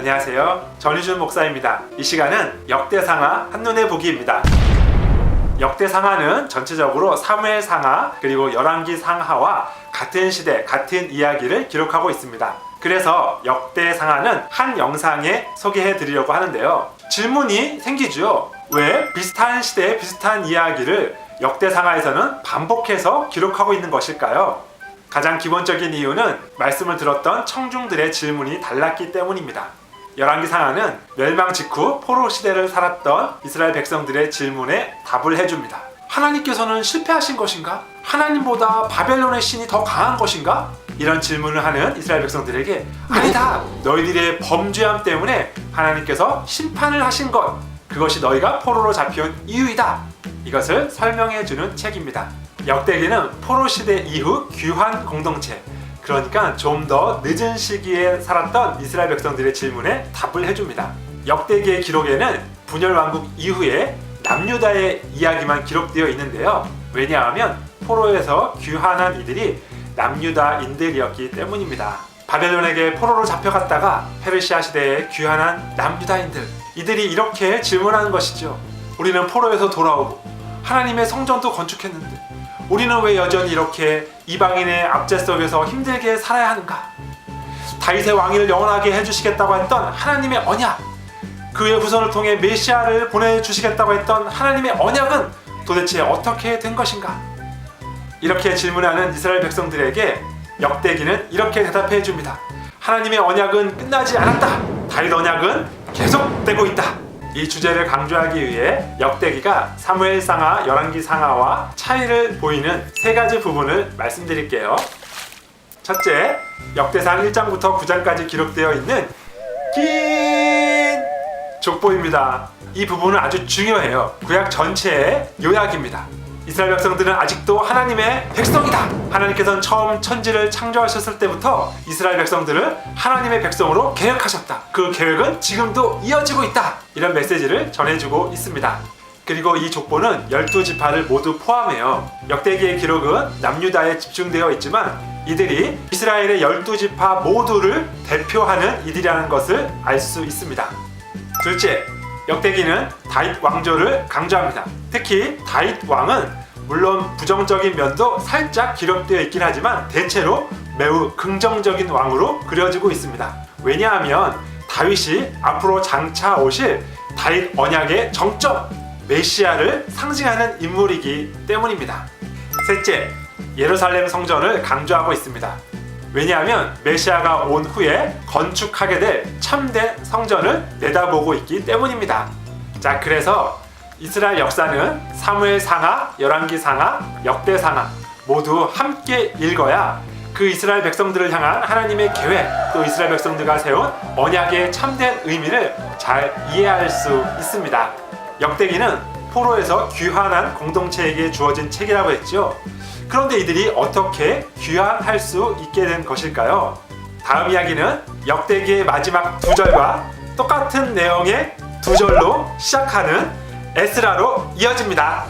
안녕하세요. 전희준 목사입니다. 이 시간은 역대상하 한눈에 보기입니다. 역대상하는 전체적으로 사무엘 상하 그리고 열왕기 상하와 같은 시대 같은 이야기를 기록하고 있습니다. 그래서 역대상하는 한 영상에 소개해 드리려고 하는데요. 질문이 생기죠. 왜 비슷한 시대에 비슷한 이야기를 역대상하에서는 반복해서 기록하고 있는 것일까요? 가장 기본적인 이유는 말씀을 들었던 청중들의 질문이 달랐기 때문입니다. 열왕기 상하는 멸망 직후 포로 시대를 살았던 이스라엘 백성들의 질문에 답을 해줍니다. 하나님께서는 실패하신 것인가? 하나님보다 바벨론의 신이 더 강한 것인가? 이런 질문을 하는 이스라엘 백성들에게 아니다. 너희들의 범죄함 때문에 하나님께서 심판을 하신 것. 그것이 너희가 포로로 잡혀온 이유이다. 이것을 설명해 주는 책입니다. 역대기는 포로 시대 이후 귀환 공동체 그러니까 좀 더 늦은 시기에 살았던 이스라엘 백성들의 질문에 답을 해줍니다. 역대기의 기록에는 분열 왕국 이후에 남유다의 이야기만 기록되어 있는데요. 왜냐하면 포로에서 귀환한 이들이 남유다인들이었기 때문입니다. 바벨론에게 포로로 잡혀갔다가 페르시아 시대에 귀환한 남유다인들 이들이 이렇게 질문하는 것이죠. 우리는 포로에서 돌아오고 하나님의 성전도 건축했는데 우리는 왜 여전히 이렇게 이방인의 압제 속에서 힘들게 살아야 하는가? 다윗의 왕위를 영원하게 해주시겠다고 했던 하나님의 언약, 그의 후손을 통해 메시아를 보내주시겠다고 했던 하나님의 언약은 도대체 어떻게 된 것인가? 이렇게 질문하는 이스라엘 백성들에게 역대기는 이렇게 대답해 줍니다. 하나님의 언약은 끝나지 않았다. 다윗 언약은 계속되고 있다. 이 주제를 강조하기 위해 역대기가 사무엘 상하, 열왕기 상하와 차이를 보이는 세 가지 부분을 말씀드릴게요. 첫째, 역대상 1장부터 9장까지 기록되어 있는 긴 족보입니다. 이 부분은 아주 중요해요. 구약 전체의 요약입니다. 이스라엘 백성들은 아직도 하나님의 백성이다. 하나님께서는 처음 천지를 창조하셨을 때부터 이스라엘 백성들을 하나님의 백성으로 계획하셨다. 그 계획은 지금도 이어지고 있다. 이런 메시지를 전해주고 있습니다. 그리고 이 족보는 12지파를 모두 포함해요. 역대기의 기록은 남유다에 집중되어 있지만 이들이 이스라엘의 12지파 모두를 대표하는 이들이라는 것을 알 수 있습니다. 둘째, 역대기는 다윗 왕조를 강조합니다. 특히 다윗 왕은 물론 부정적인 면도 살짝 기록되어 있긴 하지만 대체로 매우 긍정적인 왕으로 그려지고 있습니다. 왜냐하면 다윗이 앞으로 장차 오실 다윗 언약의 정점 메시아를 상징하는 인물이기 때문입니다. 셋째, 예루살렘 성전을 강조하고 있습니다. 왜냐하면 메시아가 온 후에 건축하게 될 참된 성전을 내다보고 있기 때문입니다. 자, 그래서 이스라엘 역사는 사무엘 상하, 열왕기 상하, 역대 상하 모두 함께 읽어야 그 이스라엘 백성들을 향한 하나님의 계획, 또 이스라엘 백성들과 세운 언약의 참된 의미를 잘 이해할 수 있습니다. 역대기는 포로에서 귀환한 공동체에게 주어진 책이라고 했죠. 그런데 이들이 어떻게 귀환할 수 있게 된 것일까요? 다음 이야기는 역대기의 마지막 두 절과 똑같은 내용의 두 절로 시작하는 에스라로 이어집니다.